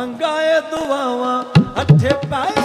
ਮੰਗਾਏ ਦੁਆਵਾਂ ਹੱਥੇ ਪਾਏ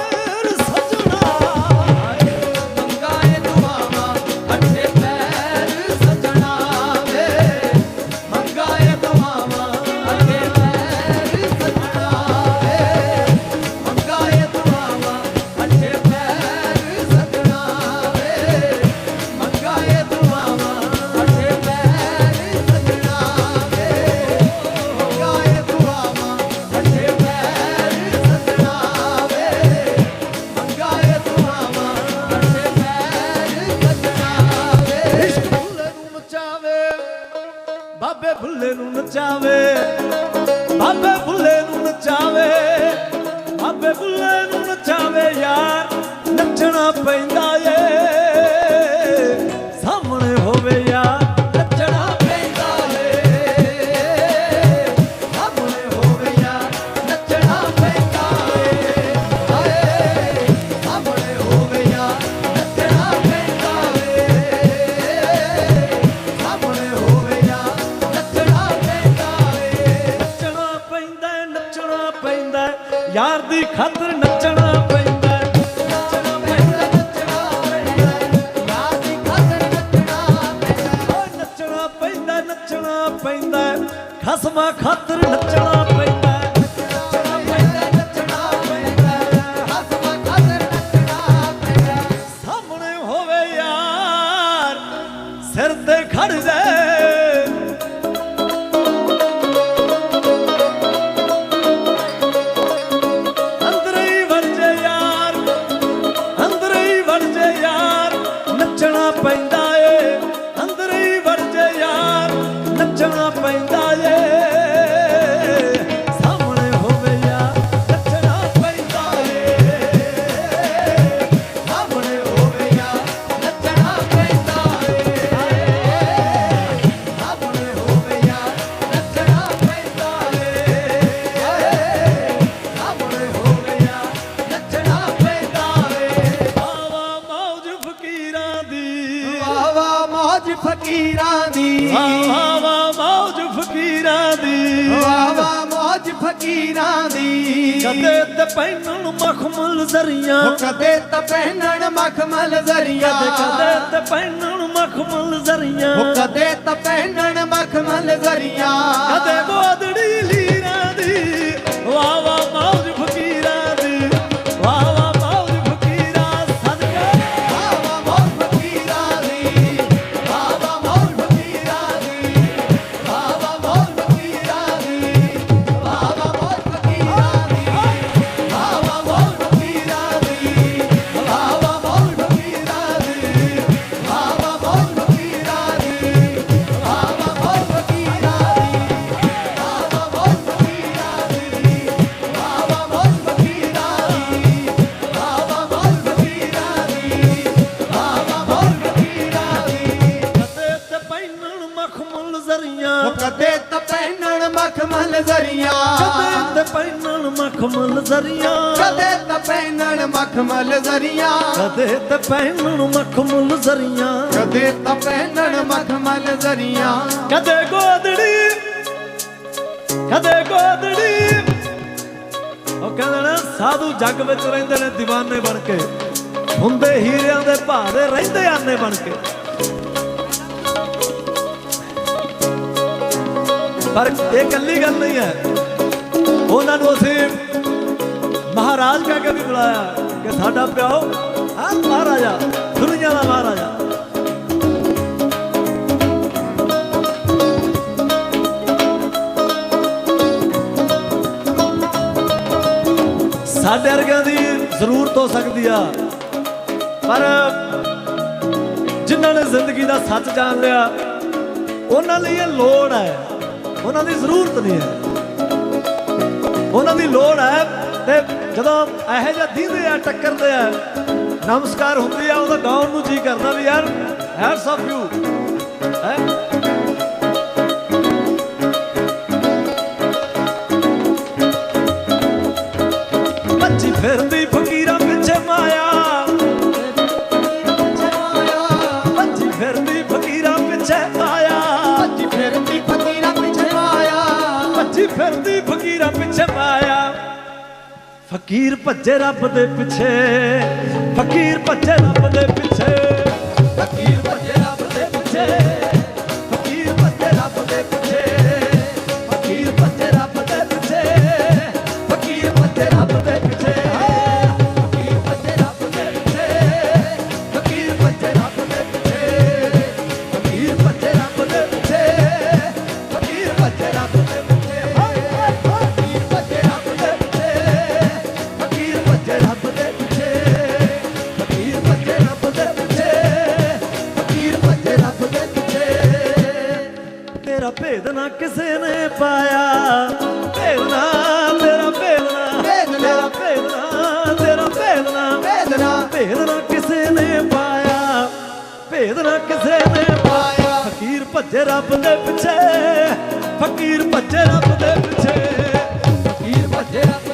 una vez. ਫਕੀਰਾਂ ਦੀ। ਵਾਹ ਵਾਹ ਮੌਜ ਫਕੀਰਾਂ ਦੀ। ਵਾਹ ਵਾਹ ਮੌਜ ਫਕੀਰਾਂ ਦੀ। ਕਦੇ ਤੇ ਪਹਿਨਣ ਮਖਮਲ ਜ਼ਰੀਆਂ। ਕਦੇ ਤੇ ਪਹਿਨਣ ਮਖਮਲ ਜ਼ਰੀਆਂ। ਕਦੇ ਤੇ ਪਹਿਨਣ ਮਖਮਲ ਜ਼ਰੀਆਂ। ਕਦੇ ਤੇ ਪਹਿਨਣ ਮਖਮਲ ਜ਼ਰੀਆਂ। ਕਦੇ ਗੋਦ ਮਖਮਲ ਜ਼ਰੀਆਂ। ਕਦੇ ਤੇ ਪੈਨਣ ਮਖਮਲ ਜ਼ਰੀਆਂ। ਕਦੇ ਤਾਂ ਮਖਮਲ ਜ਼ਰੀਆਂ। ਕਦੇ ਤੇ ਮਖਮਲ ਜ਼ਰੀਆਂ। ਕਦੇ ਤਾਂ ਮਖਮਲ ਜ਼ਰੀਆਂ। ਕਦੇ ਗੋਦੜੀ। ਕਦੇ ਗੋਦੜੀ। ਉਹ ਕਹਿੰਦੇ ਨੇ ਸਾਧੂ ਜੱਗ ਵਿੱਚ ਰਹਿੰਦੇ ਨੇ دیਵਾਨੇ ਬਣ ਕੇ। ਹੁੰਦੇ ਹੀਰਿਆਂ ਦੇ ਭਾਰੇ ਰਹਿੰਦੇ ਆਨੇ ਬਣ ਕੇ। ਪਰ ਇਹ ਕੱਲੀ ਗੱਲ ਨਹੀਂ ਹੈ। ਉਹਨਾਂ ਨੂੰ ਅਸੀਂ ਮਹਾਰਾਜ ਕਹਿ ਕੇ ਵੀ ਬੁਲਾਇਆ ਕਿ ਸਾਡਾ ਪਿਓ ਹਾਂ, ਮਹਾਰਾਜਾ, ਦੁਨੀਆ ਦਾ ਮਹਾਰਾਜਾ। ਸਾਡੇ ਵਰਗਿਆਂ ਦੀ ਜ਼ਰੂਰਤ ਹੋ ਸਕਦੀ ਆ, ਪਰ ਜਿਨ੍ਹਾਂ ਨੇ ਜ਼ਿੰਦਗੀ ਦਾ ਸੱਚ ਜਾਣ ਲਿਆ, ਉਹਨਾਂ ਲਈ ਇਹ ਲੋੜ ਹੈ। ਉਹਨਾਂ ਦੀ ਜ਼ਰੂਰਤ ਨਹੀਂ ਹੈ। ਉਹਨਾਂ ਦੀ ਲੋੜ ਹੈ ਤੇ ਜਦੋਂ ਇਹੋ ਜਿਹਾ ਦੀਦੇ ਆ, ਟੱਕਰਦੇ ਆ, ਨਮਸਕਾਰ ਹੁੰਦੀ ਆ, ਉਹਦਾ ਗਾਉਣ ਨੂੰ ਜੀ ਕਰਦਾ ਵੀ ਯਾਰ ਹੈਟਸ ਆਫ ਯੂ ਹੈ? ਬੱਚੀ ਫਿਰਦੀ ਫਕੀਰਾਂ ਫਕੀਰ ਭੱਜੇ ਰੱਬ ਦੇ ਪਿੱਛੇ ਫਕੀਰ ਭੱਜੇ ਰੱਬ ਦੇ ਪਿੱਛੇ। ਭੇਦ ਨਾ ਕਿਸੇ ਨੇ ਪਾਇਆ। ਭੇਦ ਨਾ ਕਿਸੇ ਨੇ ਪਾਇਆ। ਫਕੀਰ ਭੱਜੇ ਰੱਬ ਦੇ ਪਿੱਛੇ। ਫਕੀਰ ਭੱਜੇ ਰੱਬ ਦੇ ਪਿੱਛੇ। ਫਕੀਰ ਭੱਜੇ ਰੱਬ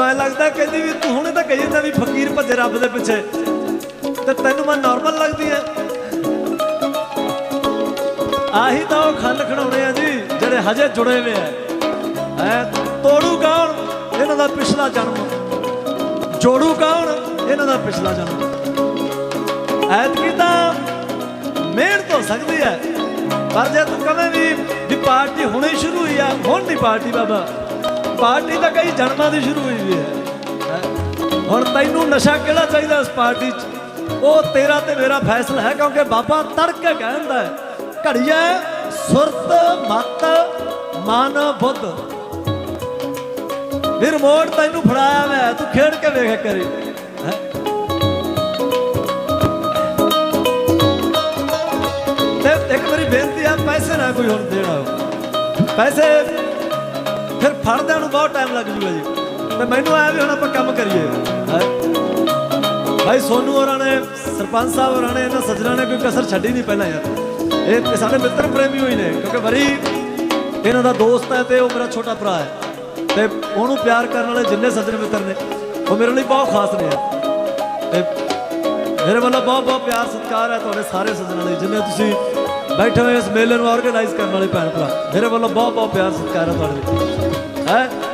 ਮੈਨੂੰ ਐ ਲੱਗਦਾ ਕਹਿੰਦੀ ਵੀ ਤੂੰ ਹੁਣੇ ਤਾਂ ਕਹੀ ਜਾਂਦਾ ਵੀ ਫਕੀਰ ਭੱਜੇ ਰੱਬ ਦੇ ਪਿੱਛੇ। ਤੇ ਤੈਨੂੰ ਮੈਂ ਨਾਰਮਲ ਲੱਗਦੀ ਐ। ਆਹੀ ਤਾਂ ਉਹ ਖੰਡ ਖਣਾਉਣੇ ਆ ਜੀ, ਜਿਹੜੇ ਹਜੇ ਜੁੜੇ ਹੋਏ ਆ ਐ ਤੋੜੂ ਕੌਣ? ਇਹਨਾਂ ਦਾ ਪਿਛਲਾ ਜਨਮ। ਜੋੜੂ ਕੌਣ? ਇਹਨਾਂ ਦਾ ਪਿਛਲਾ ਜਨਮ। ਐਤਕੀ ਤਾਂ ਮਿਹਨਤ ਹੋ ਸਕਦੀ ਹੈ ਪਰ ਜੇ ਤੂੰ ਕਵੇਂ ਵੀ ਵੀ ਪਾਰਟੀ ਹੁਣੇ ਸ਼ੁਰੂ ਹੋਈ ਆ, ਹੁਣ ਨਹੀਂ ਪਾਰਟੀ ਬਾਬਾ। ਪਾਰਟੀ ਤਾਂ ਕਈ ਜਨਮਾਂ ਦੀ ਸ਼ੁਰੂ ਹੋਈ ਵੀ ਹੈ। ਹੈਂ। ਹੁਣ ਤੈਨੂੰ ਨਸ਼ਾ ਕਿਹੜਾ ਚਾਹੀਦਾ ਇਸ ਪਾਰਟੀ 'ਚ? ਉਹ ਤੇਰਾ ਤੇ ਮੇਰਾ ਫੈਸਲਾ ਹੈ, ਕਿਉਂਕਿ ਬਾਬਾ ਤੜਕੇ ਕਹਿੰਦਾ ਹੈ ਘੜੀਆ ਸੁਰਤ ਮਤ ਮਨ ਬੁੱਧ। ਫਿਰ ਮੋੜ ਤੈਨੂੰ ਫੜਾਇਆ ਮੈਂ, ਤੂੰ ਖੇਡ ਕੇ ਵੇਖ ਕਰੀ। ਤੇ ਇੱਕ ਵਾਰੀ ਬੇਨਤੀ ਆ, ਪੈਸੇ ਨਾ ਕੋਈ ਹੁਣ ਦੇਣਾ ਪੈਸੇ ਫਿਰ ਫੜਦਿਆਂ ਨੂੰ ਬਹੁਤ ਟਾਈਮ ਲੱਗ ਜੂਗਾ ਜੀ। ਤੇ ਮੈਨੂੰ ਆਇਆ ਵੀ ਹੁਣ ਆਪਾਂ ਕੰਮ ਕਰੀਏ। ਭਾਈ ਸੋਨੂ ਹੋਰਾਂ ਨੇ, ਸਰਪੰਚ ਸਾਹਿਬ ਹੋਰਾਂ ਨੇ, ਇਹਨਾਂ ਸੱਜਣਾ ਨੇ ਕੋਈ ਕਸਰ ਛੱਡੀ ਨਹੀਂ ਪਹਿਲਾਂ ਯਾਰ। ਇਹ ਸਾਡੇ ਮਿੱਤਰ ਪ੍ਰੇਮੀ ਹੋਈ ਨੇ, ਕਿਉਂਕਿ ਵਰੀ ਇਹਨਾਂ ਦਾ ਦੋਸਤ ਹੈ ਤੇ ਉਹ ਮੇਰਾ ਛੋਟਾ ਭਰਾ ਹੈ। ਤੇ ਉਹਨੂੰ ਪਿਆਰ ਕਰਨ ਵਾਲੇ ਜਿੰਨੇ ਸੱਜਣ ਮਿੱਤਰ ਨੇ, ਉਹ ਮੇਰੇ ਲਈ ਬਹੁਤ ਖਾਸ ਨੇ ਯਾਰ। ਤੇ ਮੇਰੇ ਵੱਲੋਂ ਬਹੁਤ ਬਹੁਤ ਪਿਆਰ, ਸਤਿਕਾਰ ਹੈ ਤੁਹਾਡੇ ਸਾਰੇ ਸੱਜਣਾਂ ਲਈ, ਜਿੰਨੇ ਤੁਸੀਂ ਬੈਠੇ ਹੋਏ ਇਸ ਮੇਲੇ ਨੂੰ ਆਰਗੇਨਾਈਜ਼ ਕਰਨ ਵਾਲੇ ਭੈਣ ਭਰਾ। ਮੇਰੇ ਵੱਲੋਂ ਬਹੁਤ ਬਹੁਤ ਪਿਆਰ, ਸਤਿਕਾਰ ਹੈ ਤੁਹਾਡੇ ਲਈ। 诶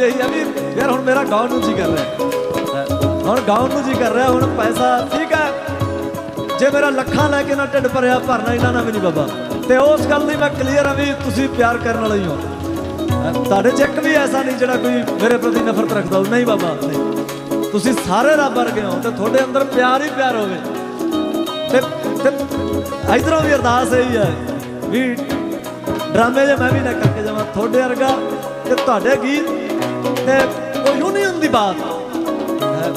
ਵੀ ਇਹੀ ਆ ਵੀ ਯਾਰ ਹੁਣ ਮੇਰਾ ਗਾਉਣ ਨੂੰ ਜੀ ਕਰ ਰਿਹਾ। ਹੁਣ ਗਾਉਣ ਨੂੰ ਜੀ ਕਰ ਰਿਹਾ, ਹੁਣ ਪੈਸਾ ਠੀਕ ਹੈ ਜੇ ਮੇਰਾ ਲੱਖਾਂ ਲੈ ਕੇ ਨਾ ਢਿੱਡ ਭਰਿਆ, ਭਰਨਾ ਇਹਨਾਂ ਨਾਲ ਵੀ ਨਹੀਂ ਬਾਬਾ। ਤੇ ਉਸ ਗੱਲ ਲਈ ਮੈਂ ਕਲੀਅਰ ਆ ਵੀ ਤੁਸੀਂ ਪਿਆਰ ਕਰਨ ਵਾਲੇ ਹੀ ਹੋ। ਤੁਹਾਡੇ ਚ ਇੱਕ ਵੀ ਐਸਾ ਨਹੀਂ ਜਿਹੜਾ ਕੋਈ ਮੇਰੇ ਪ੍ਰਤੀ ਨਫ਼ਰਤ ਰੱਖਦਾ ਹੋਵੇ ਨਹੀਂ ਬਾਬਾ, ਨਹੀਂ। ਤੁਸੀਂ ਸਾਰੇ ਰੱਬ ਵਰਗੇ ਹੋ ਤੇ ਤੁਹਾਡੇ ਅੰਦਰ ਪਿਆਰ ਹੀ ਪਿਆਰ ਹੋਵੇ। ਤੇ ਤੇ ਇਧਰੋਂ ਵੀ ਅਰਦਾਸ ਇਹੀ ਹੈ ਵੀ ਡਰਾਮੇ ਜੇ ਮੈਂ ਵੀ ਨਾ ਕਰਕੇ ਜਾਵਾਂ, ਤੁਹਾਡੇ ਵਰਗਾ ਤੇ ਤੁਹਾਡੇ ਗੀਤ ਉਹ ਯੂਨੀਅਨ ਦੀ ਬਾਤ।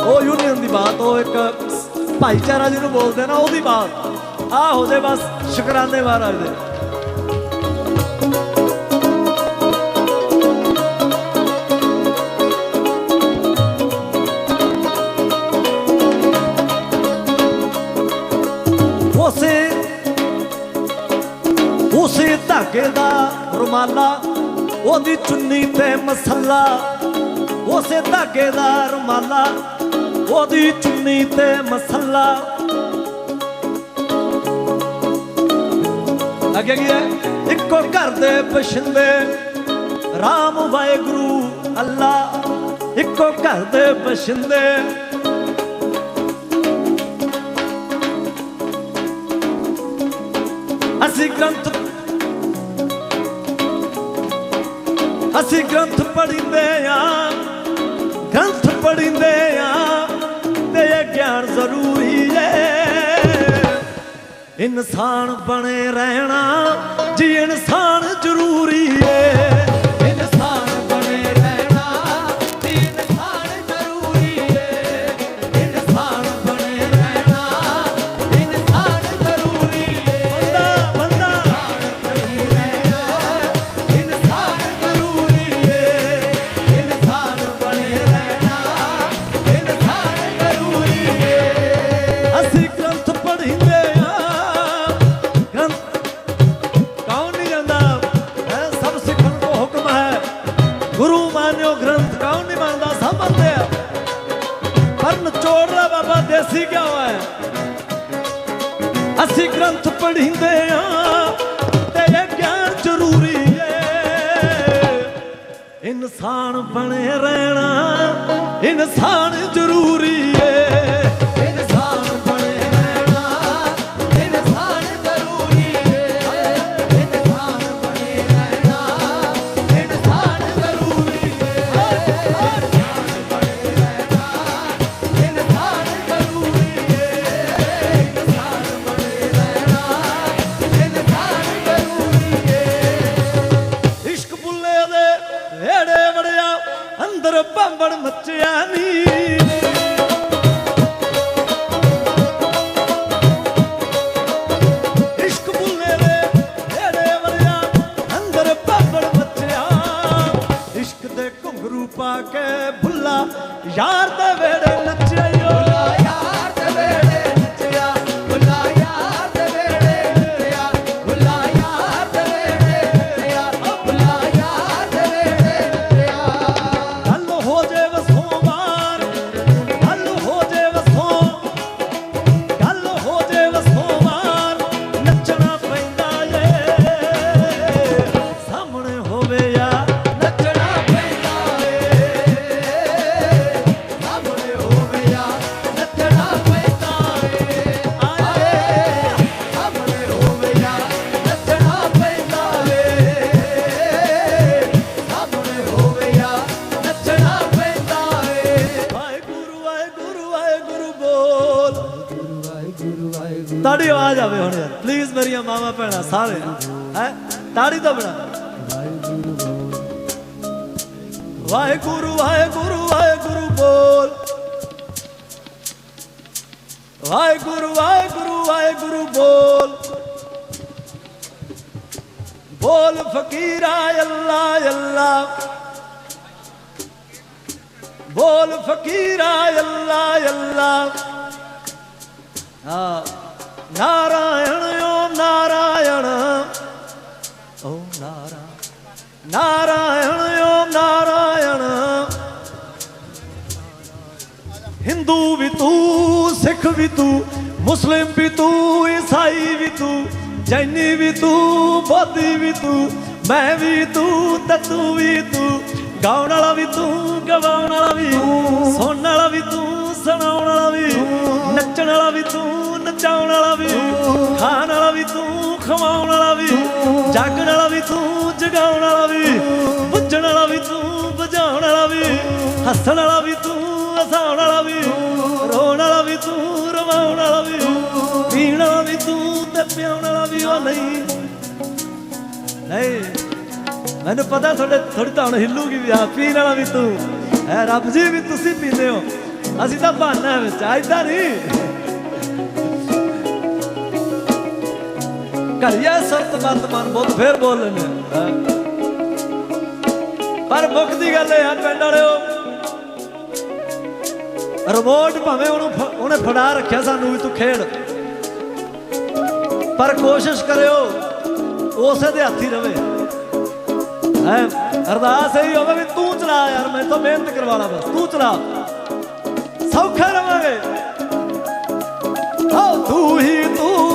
ਉਹ ਯੂਨੀਅਨ ਦੀ ਬਾਤ, ਉਹ ਇੱਕ ਭਾਈਚਾਰਾ ਜਿਹਨੂੰ ਬੋਲਦੇ ਨਾ, ਉਹਦੀ ਬਾਤ। ਆ ਹੋ ਜੇ ਬਸ, ਸ਼ੁਕਰਾਨੇ ਮਹਾਰਾਜ ਦੇ। ਉਸੇ ਉਸੇ ਧਾਗੇ ਦਾ ਰੁਮਾਲਾ, ਉਹਦੀ ਚੁੰਨੀ ਤੇ ਮਸੱਲਾ। ਉਸੇ ਧਾਗੇ ਦਾ ਉਹਦੀ ਚੁੰਨੀ ਤੇ ਮਸੱਲਾ। ਅੱਗੇ ਕੀ ਹੈ? ਇੱਕੋ ਘਰ ਦੇ ਬਸ਼ਿੰਦੇ ਰਾਮ ਵਾਹਿਗੁਰੂ ਅੱਲਾ। ਇੱਕੋ ਘਰ ਦੇ ਬਸ਼ਿੰਦੇ ਅਸੀਂ ਗ੍ਰੰਥ ਅਸੀਂ ਗ੍ਰੰਥ ਪੜ੍ਹਿੰਦੇ ਆ। ਗ੍ਰੰਥ ਪੜ੍ਹਿੰਦੇ ਆ ਤੇ ਇਹ ਗਿਆਨ ਜ਼ਰੂਰੀ ਏ ਇਨਸਾਨ ਬਣੇ ਰਹਿਣਾ ਜੀ ਇਨਸਾਨ ਜ਼ਰੂਰੀ ਇਨਸਾਨ ਬਣੇ ਰਹਿਣਾ ਇਨਸਾਨ ਜ਼ਰੂਰੀ ਏ। ਮੱਚਿਆ ਨੀ। ਮਾਵਾ ਹੈ? ਤਾੜੀ ਤੋਂ ਬਣਾ। ਵਾਹਿਗੁਰੂ ਵਾਹਿਗੁਰੂ ਵਾਹਿਗੁਰੂ ਬੋਲ। ਵਾਹਿਗੁਰੂ ਵਾਹਿਗੁਰੂ ਵਾਹਿਗੁਰੂ ਬੋਲ। ਬੋਲ ਫਕੀਰਾ, ਅੱਲਾ ਅੱਲਾ। ਬੋਲ ਫਕੀਰਾ, ਅੱਲਾ ਅੱਲਾ। ਹਾਂ। ਨਾਰਾਇਣ ਓਮ ਨਾਰਾਇਣ ਓਮ ਨਾਰਾਇਣ ਨਾਰਾਇਣ ਓਮ ਨਾਰਾਇਣ ਹਿੰਦੂ ਵੀ ਤੂੰ ਸਿੱਖ ਵੀ ਤੂੰ ਮੁਸਲਿਮ ਵੀ ਤੂੰ ਈਸਾਈ ਵੀ ਤੂੰ ਜੈਨੀ ਵੀ ਤੂੰ ਬੋਧੀ ਵੀ ਤੂੰ ਮੈਂ ਵੀ ਤੂੰ ਤੇ ਤੂੰ ਵੀ ਤੂੰ ਗਾਉਣ ਵਾਲਾ ਵੀ ਤੂੰ ਗਵਾਉਣ ਵਾਲਾ ਵੀ ਸੁਣਨ ਵਾਲਾ ਵੀ ਤੂੰ ਸੁਣਾਉਣ ਵਾਲਾ ਵੀ ਨੱਚਣ ਵਾਲਾ ਵੀ ਤੂੰ ਨਚਾਉਣ ਵਾਲਾ ਵੀ ਖਾਣ ਵਾਲਾ ਵੀ ਤੂੰ ਖਵਾਉਣ ਵਾਲਾ ਵੀ ਜਾਗਣ ਵਾਲਾ ਵੀ ਤੂੰ ਜਗਾਉਣ ਵਾਲਾ ਵੀ ਬੁੱਝਣ ਵਾਲਾ ਵੀ ਤੂੰ ਬੁਝਾਉਣ ਵਾਲਾ ਵੀ ਹੱਸਣ ਵਾਲਾ ਵੀ ਤੂੰ ਹਸਾਉਣ ਵਾਲਾ ਵੀ ਰੋਣ ਵਾਲਾ ਵੀ ਤੂੰ ਰਵਾਉਣ ਵਾਲਾ ਵੀ ਪੀਣ ਵਾਲਾ ਵੀ ਤੂੰ ਤੇ ਪਿਆਉਣ ਵਾਲਾ ਵੀ ਉਹ ਨਹੀਂ ਨਹੀਂ ਮੈਨੂੰ ਪਤਾ ਤੁਹਾਡੇ ਥੋੜੀ ਤਾਂ ਹੁਣ ਹਿੱਲੂਗੀ ਵੀ ਆ ਪੀਣ ਵਾਲਾ ਵੀ ਤੂੰ ਐ ਰੱਬ ਜੀ ਵੀ ਤੁਸੀਂ ਪੀਂਦੇ ਹੋ ਅਸੀਂ ਤਾਂ ਬਹਾਨਾ ਵਿੱਚ ਆਇਦਾ ਨਹੀਂ ਕਰਿਆ ਸਰਤ ਮਤ ਮਨ ਬਹੁਤ ਫੇਰ ਬੋਲ ਪਰ ਮੁੱਖ ਦੀ ਗੱਲ ਇਹ ਆ ਪਿੰਡ ਵਾਲਿਓ, ਰਿਮੋਟ ਭਾਵੇਂ ਉਹਨੂੰ ਉਹਨੇ ਫੜਾ ਰੱਖਿਆ ਸਾਨੂੰ ਵੀ ਤੂੰ ਖੇਡ। ਪਰ ਕੋਸ਼ਿਸ਼ ਕਰਿਓ, ਉਸੇ ਦੇ ਹੱਥੀ ਰਵੇ। ਹੈ, ਅਰਦਾਸ ਇਹੀ ਹੋਵੇ ਵੀ ਤੂੰ ਚਲਾ ਯਾਰ, ਮੈਂ ਤਾਂ ਮਿਹਨਤ ਕਰਵਾ ਲਾ ਬਸ, ਤੂੰ ਚਲਾ। ਸੌਖੇ ਰਵਾਂਗੇ। ਹੋ ਤੂੰ ਹੀ ਤੂੰ